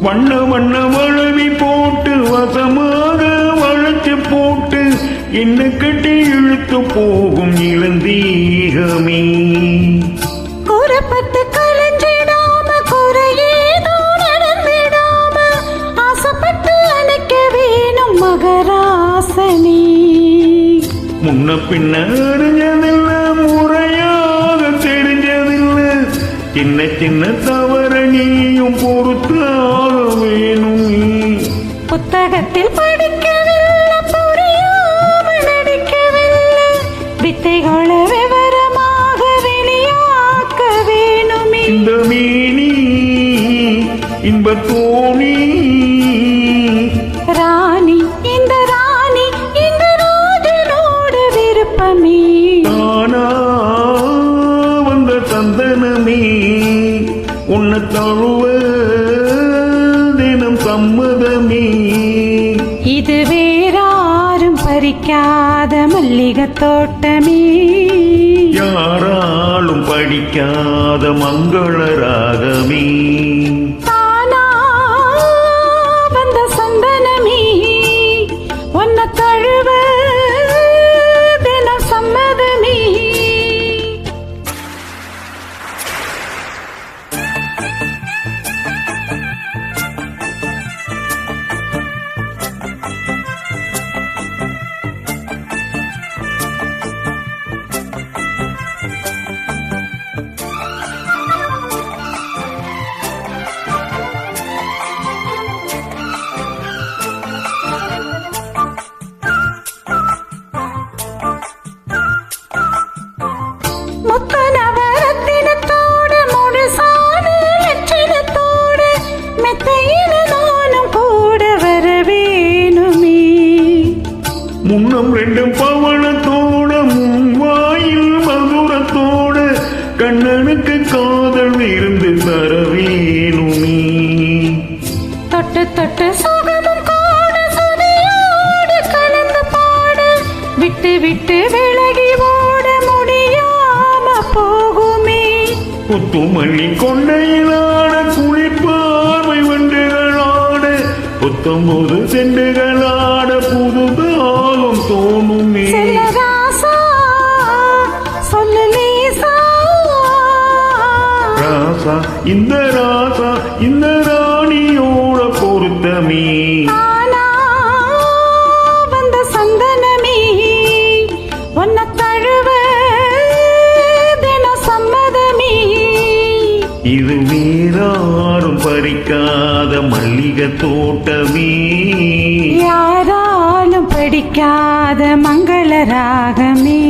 வண்ண வண்ண வளவி போட்டு வசமாக வளைச்சு போட்டு என்ன கட்டி இழுத்து போகும் இளந்தீகமே. கூறப்பட்டு கலஞ்சிடாம குறையேதோ நடந்திடாம ஆசைப்பட்டு அணைக்க வேணும் மகராசனே. முன்ன பின்ன அறிஞ்சதில்ல சின்ன சின்ன தவற நீயும் பொறுத்தாக வேணும். புத்தகத்தில் உன்னை தழுவ தினம் சம்மதமே இது வேறாரும் பறிக்காத மல்லிகை தோட்டமே. யாராலும் படிக்காத மங்கள ராகமே. முன்னம் ரெண்டும் பவளத்தோட வாயில் மதுரத்தோட கண்ணனுக்கு காதல் இருந்து தர வேணுமே தொட்டு தொட்டு சுகமும் கூட சுதையோடு கலந்து பாட விட்டு விட்டு விலகி ஓட முடியாம போகுமே. புத்துமல்லி கொண்டையிலாட குளிர்பார்வை வண்டுகளாட புத்தம்போது செண்டுகளாட புதுதாகம் தோணுமே. ராசா இந்த ராசா இந்த ராணியோட பொருத்தமே. வந்த சந்தனமே உன்னை தழுவ சம்மதமே. இது வேறாரும் பறிக்காத மல்லிகை தோட்டமே. யாராலும் படிக்காத രാഗമേ.